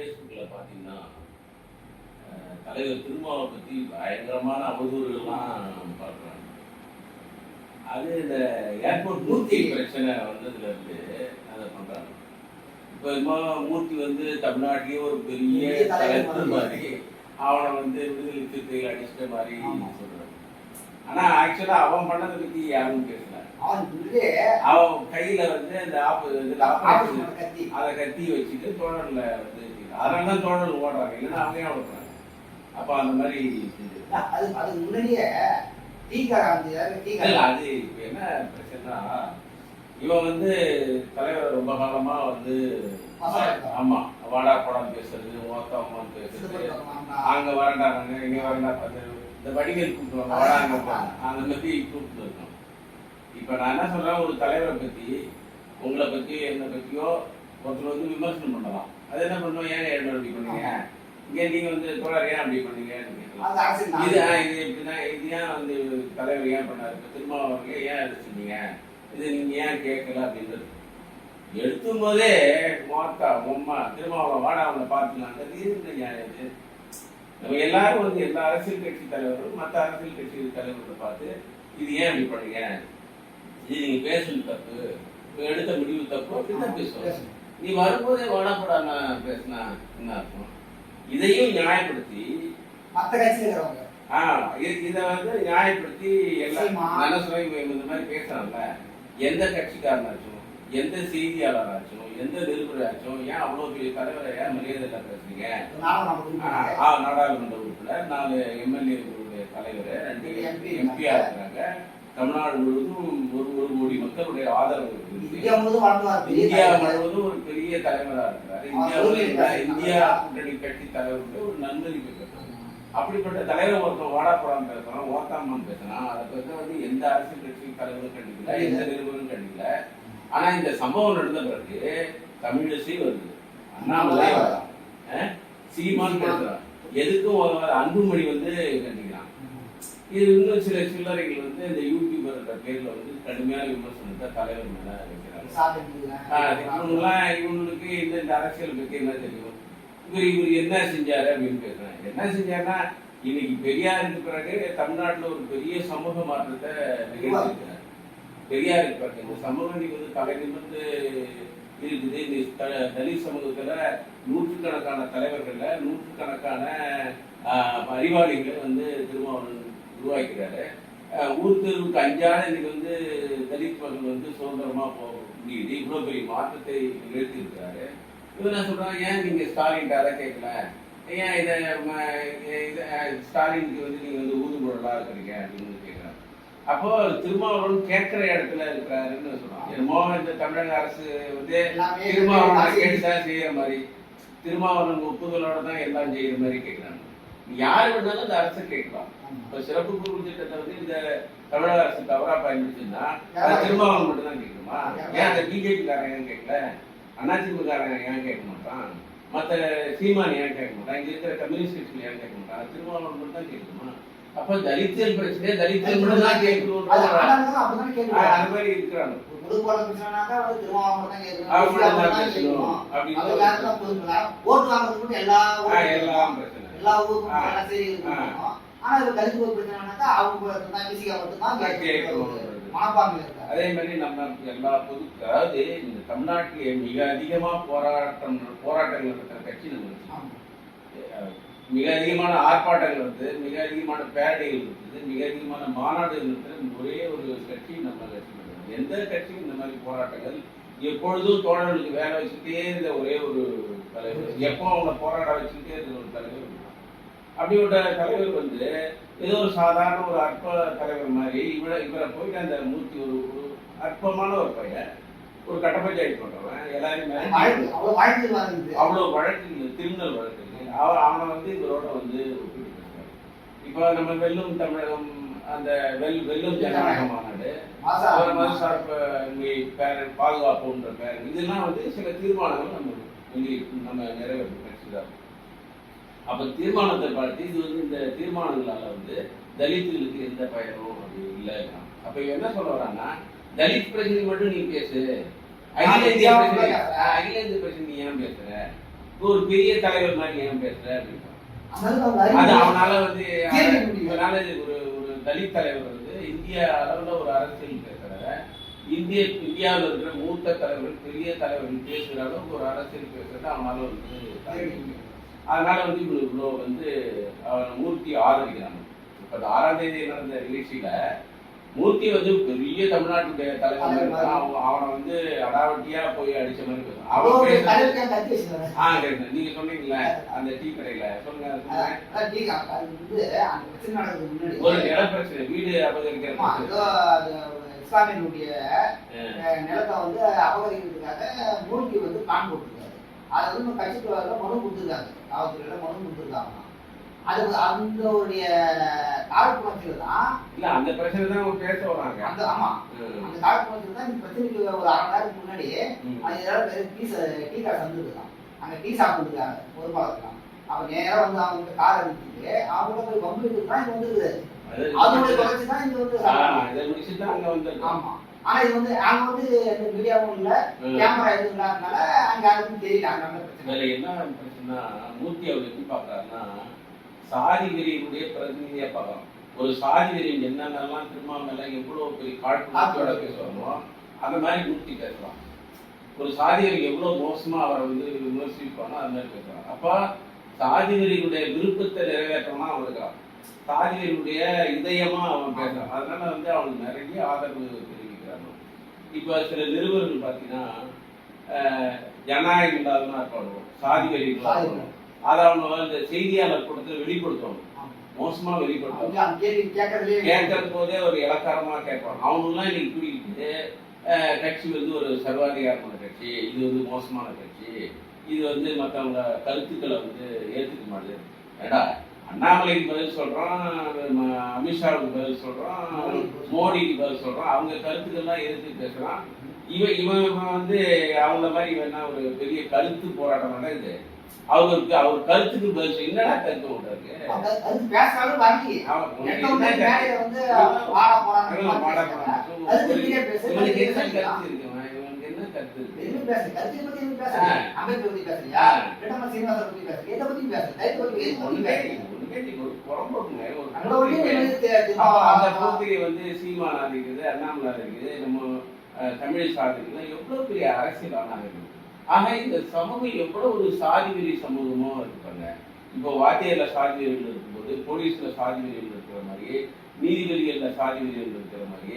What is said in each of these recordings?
ஃபேஸ்புக்கில் பார்த்தீங்கன்னா தலைவர் திருமாவை பற்றி பயங்கரமான அவதூறுகள்லாம் பார்க்குறாங்க. அது இந்த ஏர்போர்ட் மூர்த்தி பிரச்சனை வந்ததுல இருந்து அதை பண்றாங்க. இப்போ மூர்த்தி வந்து தமிழ்நாட்டிலேயே ஒரு பெரிய தலைவர் மாதிரி. அவனை வந்து விடுதலை சிறுத்தைகள் அடிச்சிட்ட மாதிரி ஆமா. சொல்றாங்க ஆனா ஆக்சுவலா அவன் பண்ணதை பத்தி யாரும் பேசல. அவன் கையில வந்து அந்த ஆப்பு அதை கத்தி வச்சுட்டு தோழர்ல வந்து அதனால தான் தோழர் ஓடுறாங்க. இல்லைன்னா அவங்க ஏன் ஓடுறாங்க அப்ப அந்த மாதிரி அது அது முன்னாடியே இல்ல அது இப்ப என்ன பிரச்சனைனா இவன் வந்து தலைவர் ரொம்ப காலமா வந்து. ஆமா வாடா படம் பேசுறது ஓத்தம்மான்னு பேசுறது. அங்க வரண்டாங்க இங்க வரண்டா பார்த்து இந்த வடிவேல் கூப்பிடுவாங்க வாடா அங்க. அந்த மாதிரி கூப்பிட்டு இருக்கோம் இப்ப நான் என்ன சொல்றேன் ஒரு தலைவரை பத்தி உங்களை பத்தி என்னை பத்தியோ ஒருத்தர் வந்து விமர்சனம் பண்ணலாம். அது என்ன பண்ணுவோம் ஏன் என்ன அப்படி பண்ணீங்க? இங்க நீங்க வந்து தோழர் ஏன் அப்படி அரசியல் இது இது இப்படிதான் இது ஏன் வந்து தலைவர் ஏன் பண்ணாரு? இப்ப திருமாவளவர்கள் ஏன் அதை செஞ்சீங்க? இது நீங்க ஏன் கேட்கல அப்படின்றது. எடுத்தும் போதே மோத்தா உம்மா திருமாவளவன் வாடா அவனை பார்த்துக்கலாம் இந்த நியாயம் இது. நம்ம எல்லாரும் வந்து எல்லா அரசியல் கட்சி தலைவர்களும் மற்ற அரசியல் கட்சி தலைவர்களை பார்த்து இது ஏன் இப்படி பண்ணீங்க? இது நீங்க பேசுறது தப்பு எடுத்த முடிவு தப்பு அப்படிதான் பேசுவாங்க? பேசணும். நீ வரும்போதே வாடா போடா நான் பேசினா என்ன அர்த்தம்? இதையும் நியாயப்படுத்தி மத்த கட்சியில இத வந்து நியாயப்படுத்தி எல்லாம். நலசுவை இந்த மாதிரி பேசுறாங்கல்ல எந்த கட்சிக்காரனாச்சும் எந்த செய்தியாளராச்சும் எந்த நிருபராச்சும் ஏன் அவ்வளவு பெரிய தலைவரை ஏன் மரியாதை இல்ல பேசுறீங்க ஆ, நாடாளுமன்ற உறுப்பினர் நாலு எம்எல்ஏ தலைவர் ரெண்டு MP எம்பியா இருக்கிறாங்க. தமிழ்நாடு முழுவதும் ஒரு ஒரு கோடி மக்களுடைய ஆதரவு இருக்கு. இந்தியா முழுவதும் ஒரு பெரிய தலைவரா இருக்கிறார். இந்தியாவில் இந்தியா கூட்டணி கட்சி தலைவருக்கு ஒரு நன்மதிப்பு பெற்றார் அப்படிப்பட்ட தலைவர் ஒருத்தன் வாடாப்புறம் பேசுறான் ஓத்தாமன் பேசுறான். அதை பத்தி வந்து எந்த அரசியல் கட்சி தலைவரும் கண்டிக்கல எந்த நிறுவனம் கண்டிக்கல. ஆனா இந்த சம்பவம் நடந்த பிறகு தமிழிசை வருது. அண்ணாமலை சீமான் பேசுறான். எதுக்கும் ஒரு அன்புமணி வந்து கண்டிக்கிறான் இது இன்னும் சில சில்லறைகள் வந்து இந்த யூடியூபர் பேர்ல வந்து கடுமையான விமர்சனத்தை தலைவர் மேல வைக்கிறாங்க. இவங்கெல்லாம் இவங்களுக்கு இந்த இந்த அரசியல் பத்தி என்ன தெரியும்? இவர் இவர் என்ன செஞ்சாரு அப்படின்னு பேசுறாங்க என்ன செஞ்சாருன்னா இன்னைக்கு பெரியாருக்கு பிறகு தமிழ்நாட்டுல ஒரு பெரிய சமூக மாற்றத்தை நிகழ்த்திருக்கிறார் பெரியாருக்கு பிறகு இந்த சமூக நீதி வந்து தலை நிமிர்ந்து இருக்குது. இந்த தலித் சமூகத்துல நூற்றுக்கணக்கான தலைவர்கள்ல நூற்றுக்கணக்கான அறிவாளிகளை வந்து திருமாவளவன் உருவாக்கிறாரு ஊர் தெருவுக்கு அஞ்சாத இன்னைக்கு வந்து தலித் மக்கள் வந்து சுதந்திரமா போக முடியுது இவ்வளவு பெரிய மாற்றத்தை நிகழ்த்தி இருக்கிறாரு இவர் என்ன சொல்றாங்க ஏன் நீங்க ஸ்டாலின் அதை கேட்கல? ஏன் இதை இதை ஸ்டாலினுக்கு வந்து நீங்க வந்து ஊதுகுழலா இருக்கிறீங்க? அப்படின்னு கேட்கிறாங்க அப்போ திருமாவளவன் கேட்கிற இடத்துல இருக்கிறாருன்னு சொல்றாங்க. என்னமோ இந்த தமிழக அரசு வந்து திருமாவளவன் கேட்டுதான் செய்யற மாதிரி திருமாவளவன் ஒப்புதலோட தான் எல்லாம் செய்யற மாதிரி கேட்கிறாங்க. யாரு வேணாலும் அந்த அரசை கேட்கலாம். இப்ப சிறப்பு குழு திட்டத்தை வந்து இந்த தமிழக அரசு தவறா பயன்படுத்தினா திருமாவளவன் மட்டும் தான் கேட்கணுமா ஏன் அந்த பிஜேபி காரன் ஏன் கேட்கல? அதிமுக காரன் ஏன் கேட்க மாட்டான்? மத்த சீமான் ஏன் கேட்க மாட்டான்? இங்க இருக்கிற கம்யூனிஸ்ட் கட்சிகள் ஏன் கேட்க மாட்டான்? திருமாவளவன் மட்டும் தான் கேட்கணுமா? அப்ப தலித்தியல் பிரச்சனையே தலித்தியல் மட்டும் தான் கேட்கணும் அது மாதிரி இருக்கிறாங்க. அப்படின்னு அது வேற தான் பொதுப்படா. ஓட்டு வாங்குறதுக்கு மட்டும் எல்லா எல்லா ஊருக்கும் சரி இருக்கணும். ஆனா இது ஒரு பிரச்சனைனாக்கா அவங்க பிசிக்கா மட்டும்தான். மனப்பான்மை அதே மாதிரி நம்ம எல்லா பொது அதாவது இந்த தமிழ்நாட்டிலே மிக அதிகமா போராட்டம் போராட்டங்கள் நடத்துற கட்சி நம்ம மிக அதிகமான ஆர்ப்பாட்டங்கள் இருக்குது மிக அதிகமான பேரடைகள் இருக்குது மிக அதிகமான மாநாடுகள் இருக்குது ஒரே ஒரு கட்சி நம்ம கட்சி. எந்த கட்சியும் இந்த மாதிரி போராட்டங்கள் எப்பொழுதும் தோழர்களுக்கு வேலை வச்சுட்டே இருந்த ஒரே ஒரு தலைவர் எப்போ அவங்களை போராட வச்சுட்டே இருந்த ஒரு தலைவர். அப்படிப்பட்ட தலைவர் வந்து ஏதோ ஒரு சாதாரண ஒரு அற்ப தலைவர் மாதிரி இவரை இவரை போயிட்டு அந்த மூர்த்தி ஒரு ஒரு அற்பமான ஒரு பையன் ஒரு கட்ட பஞ்சாயத்து பண்றவன் வாழ்ந்துது. அவ்வளவு வழக்கு கிரிமினல் வழக்கு இருக்கு அவ- அவனை வந்து இவரோட வந்து. இப்போ நம்ம வெல்லும் தமிழகம் அந்த வெல் வெல்லும் ஜனநாயக மாநாடு அவர் மாதிரி சார்ப பேரன் பாதுகாப்புன்ற பேரன் இதெல்லாம் வந்து சில தீர்மானங்கள் நம்ம நம்ம நிறைவேற்ற அப்ப தீர்மானத்தை பார்த்து இது வந்து இந்த தீர்மானங்களால வந்து தலித்துகளுக்கு எந்த பயனும் இல்லை அப்ப என்ன சொல்ல வரான்னா தலித் பிரச்சனை மட்டும் நீ பேசு அகில இந்திய பிரச்சனை அகில இந்திய பிரச்சனை நீ ஏன் பேசுற ஒரு பெரிய தலைவர் மாதிரி ஏன் பேசுற அப்படின்னு அது அவனால வந்து. இவனால ஒரு ஒரு தலித் தலைவர் வந்து இந்திய அளவுல ஒரு அரசியல் பேசுறத இந்திய இந்தியாவில் இருக்கிற மூத்த தலைவர்கள் பெரிய தலைவர்கள் பேசுற அளவுக்கு ஒரு அரசியல் பேசுறத அவனால வந்து. அதனால வந்து இவ்வளவு இவ்வளோ வந்து அவன் மூர்த்தி ஆதரிக்கிறாங்க. இப்ப இந்த ஆறாம் தேதி நடந்த நிகழ்ச்சியில மூர்த்தி வந்து பெரிய தமிழ்நாட்டுடைய தலைவர். அவன் வந்து அடாவட்டியா போய் அடிச்ச மாதிரி அவன். ஆ. நீங்க சொன்னீங்கல்ல அந்த டீ கடையில. சொல்லுங்க ஒரு நில பிரச்சனை வீடு அபகரிக்கிற இஸ்லாமியனுடைய நிலத்தை வந்து அபகரிக்கிறதுக்காக மூர்த்தி வந்து பிளான் போட்டிருக்காரு. அதை வந்து கட்சிக்குள்ள மனு கொடுத்துருக்காங்க. காவல்துறையில மனு கொடுத்துருக்காங்க அது அந்த உடைய காழ்ப்புணர்ச்சியில தான் இல்ல அந்த பிரச்சனை தான் அவங்க பேச வராங்க அந்த ஆமா. அந்த காழ்ப்புணர்ச்சியில தான் இந்த பிரச்சனைக்கு ஒரு அரை மணி நேரத்துக்கு முன்னாடி. அது பேர் டீ டீ கடை சந்துருக்கான் அங்க டீ சாப்பிட்டுருக்காங்க ஒரு பாலத்துலாம் அவன் நேரா வந்து அவங்க காரை நிறுத்திட்டு அவங்க போய் பம்பு தான் இங்க வந்துருக்குது. அது- அதனுடைய தொடர்ச்சி தான் வந்து இதை வந்திருக்கோம். ஆமா. ஆனா இது வந்து அங்க வந்து மீடியாவும் இல்ல. கேமரா எதுவும் இல்லாதனால அங்க யாருக்கும் தெரியல. அங்க பிரச்சனை. என்ன பார்த்தீங்கன்னா மூர்த்தி அவர் எப்படி பார்க்குறாருன்னா சாதி வெறியினுடைய பிரதிநிதியா ஒரு சாதி வெறியன் என்னென்னலாம் திருமாமலை எவ்வளோ பெரிய காழ்ப்புணர்ச்சியோட பேசுவாங்களோ அந்த மாதிரி மூர்த்தி பேசுவான். ஒரு சாதி வெறி மோசமாக அவரை வந்து விமர்சிப்பானோ அது மாதிரி பேசுவாங்க அப்போ சாதி வெறியினுடைய விருப்பத்தை நிறைவேற்றலாம் அவன் இருக்கான். இதயமாக இதயமா அவன் பேசுறான். அதனால வந்து அவனுக்கு நிறைய ஆதரவு தெரிவிக்கிறாங்க இப்போ சில நிறுவனங்கள் பார்த்தீங்கன்னா ஜனநாயகம் இல்லாதவனா இருப்பாங்க சாதி இல்லாதவங்க. அதை அவங்க வந்து செய்தியாளர் கூட்டத்தில் வெளிப்படுத்துவாங்க ஆமா. மோசமா கேட்கறதுலயே கேட்கறது போதே ஒரு இலக்காரமா கேட்பாங்க அவங்கெல்லாம் இன்னைக்கு கூட்டிக்கிட்டு கட்சி வந்து ஒரு சர்வாதிகாரமான கட்சி இது வந்து மோசமான கட்சி இது வந்து மற்றவங்க கருத்துக்களை வந்து ஏத்துக்க மாட்டேது ஏடா அண்ணாமலைக்கு பதில் சொல்றோம் அமித்ஷாவுக்கு பதில் சொல்றோம் மோடிக்கு பதில் சொல்றோம் அவங்க கருத்துக்கள்லாம் எதிர்த்து பேசுறான். இவன் இவன் இவன் வந்து அவங்கள மாதிரி வேணா ஒரு பெரிய கருத்து போராட்டம் நடக்குது அவருக்கு அவர் கருத்துக்கு பதில் என்னடா கருத்து விடுறாரு இவன் இவனுக்கு என்ன கருத்து இருக்கு இவன் வந்து சீமானா இருக்குது அண்ணாமலா இருக்குது நம்ம தமிழ் சாதிகள் எவ்வளவு பெரிய அரசியல் ஆனாங்க ஆக இந்த சமூகம் எவ்வளவு ஒரு சாதி வெறி சமூகமோ இருப்பாங்க. இப்போ வாத்தியார்ல சாதி வெறிகள் இருக்கும்போது போலீஸ்ல சாதி வெறிகள் இருக்கிற மாதிரி நீதிபதிகள்ல சாதி வெறிகள் இருக்கிற மாதிரி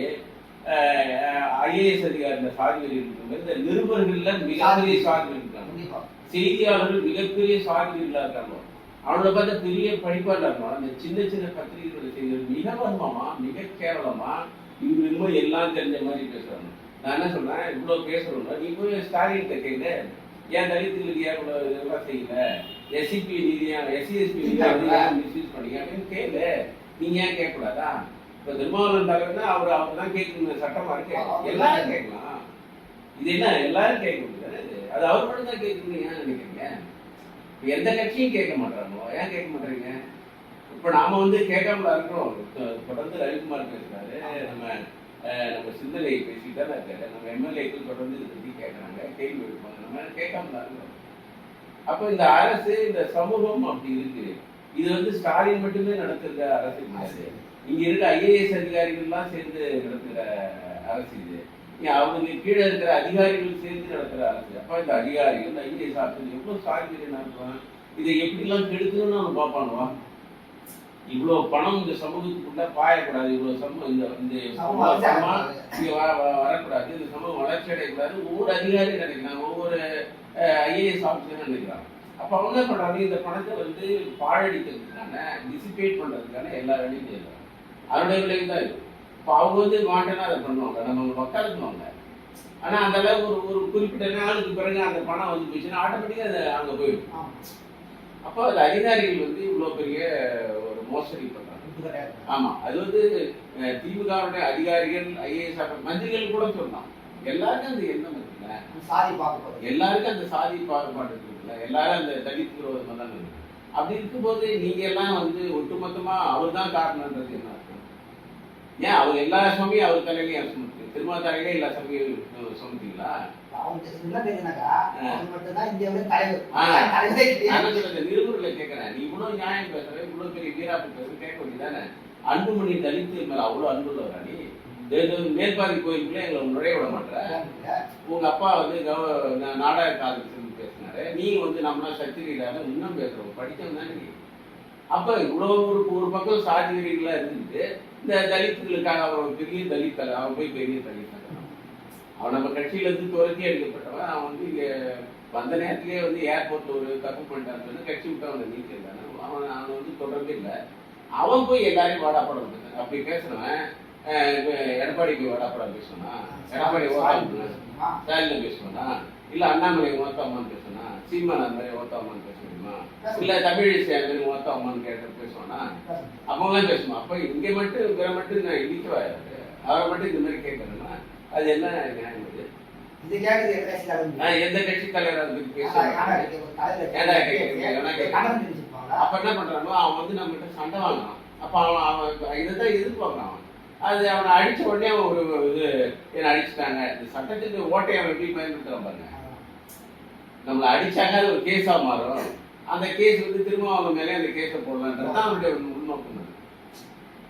ஐஏஎஸ் அதிகாரில சாதி வெறிகள் இருக்கிற மாதிரி இந்த நிருபர்கள்ல மிகப்பெரிய சாதி இருக்காங்க. செய்தியாளர்கள் மிகப்பெரிய சாதிகளா இருக்காங்க. அவங்கள பார்த்தா பெரிய படிப்பாளர் இருக்கணும் அந்த சின்ன சின்ன பத்திரிகைகளோட செய்திகள் மிக வன்மமா மிக கேவலமா இவங்க எல்லாம் தெரிஞ்ச மாதிரி பேசுறாங்க. நான் என்ன சொல்றேன்? இவ்வளவு பேசுறோம்னா நீ போய் ஸ்டாலின் கேட்க ஏன் தலித்துகளுக்கு ஏன் இவ்வளவு இதெல்லாம் செய்யல? எஸ்சிபி நிதியா எஸ்சிஎஸ்பி நிதியா வந்து ஏன் மிஸ்யூஸ் பண்ணீங்க அப்படின்னு கேளு. நீங்க ஏன் கேட்கக்கூடாதா? இப்ப திருமாவளவன் தலைவர்னா அவர் அவர் தான் கேட்கணும் சட்டமா இருக்கு. எல்லாரும் கேட்கலாம். இது என்ன எல்லாரும் கேட்க முடியாது. அது அவர் மட்டும் தான் கேட்கணும்னு ஏன் நினைக்கிறீங்க? எந்த கட்சியும் கேட்க மாட்டாங்களோ? ஏன் கேட்க மாட்டீங்க இப்ப நாம வந்து கேட்காமல இருக்கிறோம் தொடர்ந்து ரவிக்குமார் பேசுறாரு நம்ம நம்ம சிந்தனை பேசிட்டு தான் இருக்காரு நம்ம எம்எல்ஏக்கள் தொடர்ந்து இதை பத்தி கேட்கறாங்க கேள்வி எழுப்பாங்க நம்ம கேட்காமல இருக்கிறோம் அப்ப இந்த அரசு இந்த சமூகம் அப்படி இருக்கு. இது வந்து ஸ்டாலின் மட்டுமே நடத்துகிற அரசு கிடையாது இங்க இருக்க ஐஏஎஸ் அதிகாரிகள்லாம் சேர்ந்து நடத்துகிற அரசு இது. அவங்க கீழே இருக்கிற அதிகாரிகள் சேர்ந்து நடத்துகிற அரசு. அப்ப இந்த அதிகாரிகள் ஐஏஎஸ் ஆஃபீஸர் எவ்வளவு சாதிக்கிறேன் நடத்துவான் இதை எப்படிலாம் கெடுக்கணும்னு அவன் பார்ப்பானுவா இவ்வளவு பணம் இந்த சமூகத்துக்குள்ள பாயக்கூடாது. இவ்வளவு சமூகம் இந்த இந்த சமூகம் வளர்ச்சி பணமா அடையக்கூடாது. இங்க வ- வ- வரக்கூடாது. இந்த சமூகம் வளர்ச்சி அடையக்கூடாது. ஒவ்வொரு அதிகாரியும் நினைக்கிறாங்க. ஒவ்வொரு ஐஏஎஸ் ஆஃபீஸரும் நினைக்கிறாங்க. அப்ப அவங்க என்ன பண்றாங்க? இந்த பணத்தை வந்து பாழடிக்கிறதுக்கான டிசிபேட் பண்றதுக்கான எல்லா வேலையும் செய்யறாங்க. அதனுடைய விளைவு தான் இது. இப்போ அவங்க வந்து மாட்டேன்னா அதை பண்ணுவாங்க. நம்ம வக்காலத்துவாங்க ஆனா அந்த அளவுக்கு ஒரு ஒரு குறிப்பிட்ட நாளுக்கு பிறகு அந்த பணம் வந்து போச்சுன்னா ஆட்டோமேட்டிக்கா அது அங்க போயிடும். அப்போ அது அதிகாரிகள் வந்து இவ்வளவு பெரிய மோசடி கிடையாது. ஆமா அது வந்து திமுகவுடைய அதிகாரிகள் ஐஏஎஸ் மந்திரிகள் கூட சொல்லலாம் எல்லாருக்கும் அந்த எண்ணம் இருக்குல்ல. சாதி போறது எல்லாருக்கும் அந்த சாதி பாகுபாடு இருக்குல்ல. எல்லாரும் அந்த தலித் விரோதமா தான் இருக்கு அப்படி இருக்கும்போது நீங்க எல்லாம் வந்து ஒட்டுமொத்தமா அவர் தான் காரணம்ன்றது என்ன ஏன்? அவர் எல்லா சுமையும் அவர் தலையிலையும் சுமத்து திரும்ப தலையிலே எல்லா சுமையும் சுமத்தீங்களா நிருபர்களை கேட்கிறேன் நீ இவ்வளவு நியாயம் பேசுற இவ்வளவு பெரிய வீராப்பு பேசுற கேட்க வேண்டியதானே? அன்புமணி தலித்து மேல அவ்வளவு அன்புள்ளவரா நீ? ஏதோ மேற்பாதி கோயிலுக்குள்ள எங்களை நுழைய விட மாட்டேற. உங்க அப்பா வந்து கவ- நா- நாடக காலத்துல பேசினாரு. நீ வந்து நம்மளா சத்திரியிலாத இன்னும் பேசுறோம் படிச்சவன் தானே நீ. அப்ப இவ்வளவு ஒரு ஒரு பக்கம் சாதி வெறிகளா இருந்துட்டு இந்த தலித்துகளுக்காக அவன் பெரிய தலித் தலை அவன் போய் பெரிய தலித் தலை அவன் நம்ம கட்சியில இருந்து துரத்தி அடிக்கப்பட்டவன். அவன் வந்து இங்க வந்த நேரத்திலேயே வந்து ஏர்போர்ட்ல ஒரு தப்பு பண்ணிட்டான்னு சொல்லி கட்சி விட்டு அவனை நீக்கிருந்தானே அவன் அவன் வந்து தொடர்பே இல்லை. அவன் போய் எல்லாரையும் வாடாப்படம் பேசுறான் அப்படி இப்ப எடப்பாடி போய் வாடாப்படம் பேசுவானா எடப்பாடி ஓட்டாம ஸ்டாலின் பேசுவானா? இல்ல அண்ணாமலை ஓத்தாமான்னு பேசுவானா சீமான் அந்த மாதிரி ஓத்தாமான்னு பேச முடியுமா? இல்ல தமிழிசை அந்த மாதிரி கேட்ட பேசுவானா? அப்பெல்லாம் பேசுமா அப்ப இங்க மட்டும் இவரை மட்டும் நான் இடிக்கவா அவரை மட்டும் இந்த மாதிரி கேட்கணும்னா அது என்ன நியாயம். நான் எந்த கட்சி தலைவர் அதை? அப்ப என்ன பண்றானோ அவன் வந்து நம்ம கிட்ட சண்டை வாங்குறான். அப்ப அவன் அவன் இதைத்தான் எதிர்பார்க்கறான் அவன். அது அவனை அடிச்ச உடனே அவன் ஒரு இது என்ன அடிச்சுட்டாங்க. இந்த சட்டத்துக்கு ஓட்டை அவன் எப்படி பயன்படுத்துறான் பாருங்க. நம்மளை அடிச்சாங்க அது ஒரு கேஸா மாறும். அந்த கேஸ் வந்து திரும்ப அவங்க மேலே அந்த கேஸை போடலான்றது தான் ஒரு முன்னோக்கம்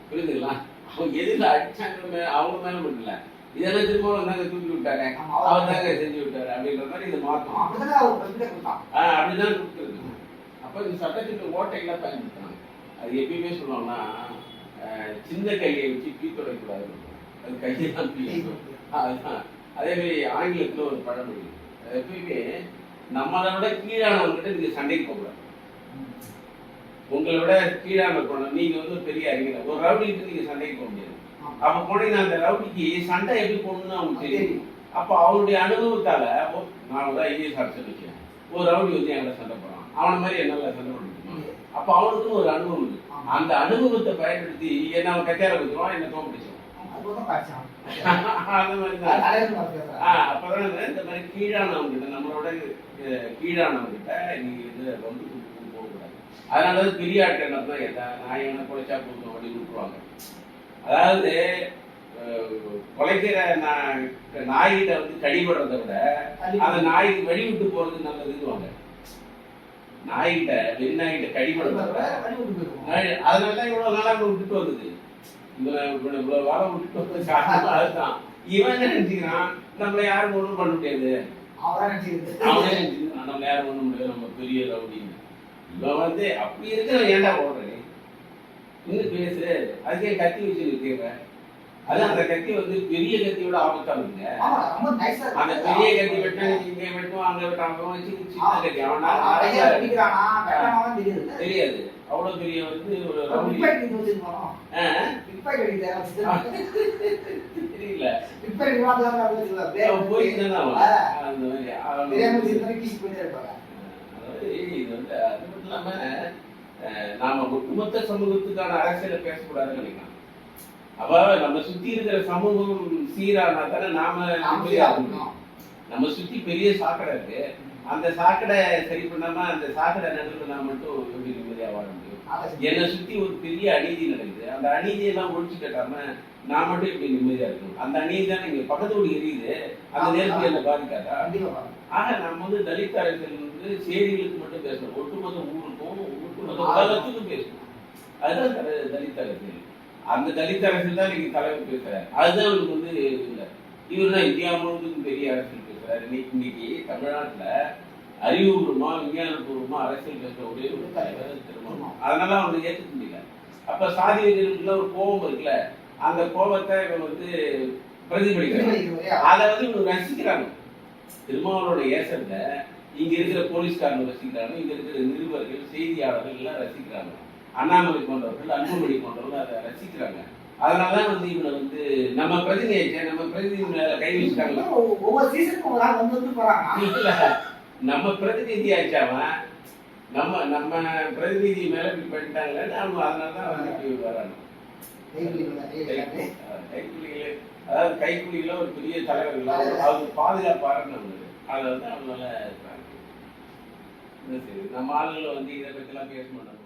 புரியுதுங்களா அவங்க எதுல அடிச்சாங்க மே- அவங்க மேல மட்டும் இல்ல. இதெல்லாம் திரும்ப தாங்க தூக்கி ஆமா, அவர் தாங்க செஞ்சு விட்டாரு அப்படின்ற மாதிரி இது மாத்தம் அப்படிதானே கொடுத்துருக்கு அப்ப இந்த சட்டத்துக்கு ஓட்டையெல்லாம் பயன்படுத்துறாங்க. அது எப்பயுமே சொல்லுவாங்கன்னா ஆஹ் சின்ன கையை வச்சு பீ தொடக்கூடாது அது கையெல்லாம் பீ அதுதான். அதே மாதிரி ஆங்கிலத்துல ஒரு பழமொழி எப்பயுமே நம்மளை விட கீழானவங்ககிட்ட நீங்க சண்டைக்கு போகக்கூடாது. உங்களை விட கீழான போன நீங்க வந்து பெரிய அறிஞர். ஒரு ரவுடிக்கு நீங்க சண்டைக்கு போக முடியாது. அப்ப போனீங்கன்னா அந்த ரவுடிக்கு சண்டை எப்படி போகணும்னு அவங்களுக்கு தெரியும். அப்ப அவனுடைய அனுபவத்தால நான் ஒரு ஐஏஎஸ் ஆஃபீஸர் வச்சேன் ஒரு ரவுடி வந்து எங்களை சண்டை போறான் அவன மாதிரி என்னால சண்டை போட முடியுமா? அப்ப அவனுக்குன்னு ஒரு அனுபவம் இருக்கு. அந்த அனுபவத்தை பயன்படுத்தி என்ன அவன் கத்தியால குத்துருவான் என்ன தோப்பிடிச்சான் அப்பதான் இந்த- மாதிரி கீழானவங்க கிட்ட நம்மளோட கீழானவங்க கிட்ட நீங்க வந்து போகக்கூடாது அதனாலதான் பெரிய ஆட்கள் என்ன நான் என்ன குறைச்சா போதும் அப்படின்னு விட்டுருவாங்க அதாவது குலைக்கிற நாய்கிட்ட வந்து கடிபடுறதை விட அந்த நாய்க்கு வழி விட்டு போறது நல்லதுங்குவாங்க நாய்கிட்ட வெறி நாய்கிட்ட கடிபடுறதை விட அதனால தான் இவ்வளவு நாளா விட்டுட்டு வந்தது அதுதான் இவன் என்ன நினைச்சுக்கிறான்? நம்மள யாரும் ஒண்ணும் பண்ண முடியாது. அவனே நம்மள யாரும் ஒண்ணும் முடியாது. நம்ம பெரிய ரவுடின்னு இவன் வந்து அப்படி இருக்கிற ஏன்டா ஓடுறே இன்னும் பேசு. அதுக்கே கத்தி வச்சு நிற்கிற அதான் அந்த கத்தி வந்து பெரிய கத்தியோட ஆபத்தா இருக்குங்க ஆமா, ரொம்ப nice ஆ அந்த. பெரிய கத்தி வெட்டினா இங்க வெட்டுவான் அங்க அவன் வச்சு சின்ன கத்தி. அவன் தெரியுது. தெரியாது. அவ்வளவு பெரிய வந்து. தெரியல. அது நாம ஒட்டுமொத்த சமூகத்துக்கான அரசியலை பேசக்கூடாதுன்னு நினைக்கலாம் அப்ப நம்ம சுத்தி இருக்கிற சமூகம் சீரானா தானே நாம. நம்ம சுத்தி பெரிய சாக்கடை இருக்கு. அந்த சாக்கடை சரி பண்ணாம அந்த சாக்கடை நடுவில் நான் மட்டும் எப்படி நிம்மதியா வாழ முடியும்? என்னை சுத்தி ஒரு பெரிய அநீதி நடக்குது. அந்த அநீதியெல்லாம் ஒழிச்சு கட்டாம நான் மட்டும் இப்படி நிம்மதியா இருக்கணும். அந்த அநீதி தான் இங்க பக்கத்து வீடு எரியுது. அந்த. நேரத்தில் என்ன பாதிக்காதா. ஆக நம்ம வந்து தலித் அரசியல் வந்து செய்திகளுக்கு மட்டும் பேசணும். ஒட்டுமொத்த ஊருக்கும் ஒட்டுமொத்த உலகத்துக்கும் பேசணும். அதுதான் தல- தலித் அரசியல். அந்த தலித் அரசியல் தான் இன்னைக்கு தலைவர் பேசுறாரு. அதுதான் அவருக்கு வந்து இல்லை இவர் தான் இந்தியா முழுவதும் பெரிய அரசியல் பேசுறாரு. இன்னைக்கு இன்னைக்கு தமிழ்நாட்டுல அறிவுபூர்வமா விஞ்ஞானபூர்வமா அரசியல் பேசுற ஒரே ஒரு தலைவர் திருமணம் அதனால அவனுக்கு ஏற்றுக்க முடியல. அப்ப சாதி வெறியர்களுக்குள்ள ஒரு கோபம் இருக்குல்ல? அந்த கோபத்தை இவன் வந்து வரையா? அதை வந்து இவங்க ரசிக்கிறாங்க. திருமாவளோட ஏசத்தை இங்க இருக்கிற போலீஸ்காரங்க ரசிக்கிறாங்க. இங்க இருக்கிற நிருபர்கள் செய்தியாளர்கள் எல்லாம் ரசிக்கிறாங்க. அண்ணாமலை போன்றவர்கள் அன்புமணி போன்றவர்கள் அதை ரசிக்கிறாங்க. அதனாலதான் வந்து இவனை வந்து நம்ம பிரதிநிதியை நம்ம பிரதிநிதி மேல கை வச்சுட்டாங்க ஒவ்வொரு- சீசனுக்கும் ஒரு ஆள் வந்து வந்து போறாங்க. நம்ம பிரதிநிதி ஆச்சாவன் நம்ம நம்ம பிரதிநிதி மேல இப்படி பண்ணிட்டாங்கன்னு அவங்க அதனாலதான் கைப்பிடிக்கல, கைப்பிடிக்கல. கைக்குலிகளே அதாவது கைக்குலிகள ஒரு பெரிய தலைவர்கள். அவங்க பாதுகாப்பாருன்னு அவங்களுக்கு அதை வந்து அவங்களால சரி. நம்ம ஆளுங்களை வந்து இதை எல்லாம் பேச மாட்டாங்க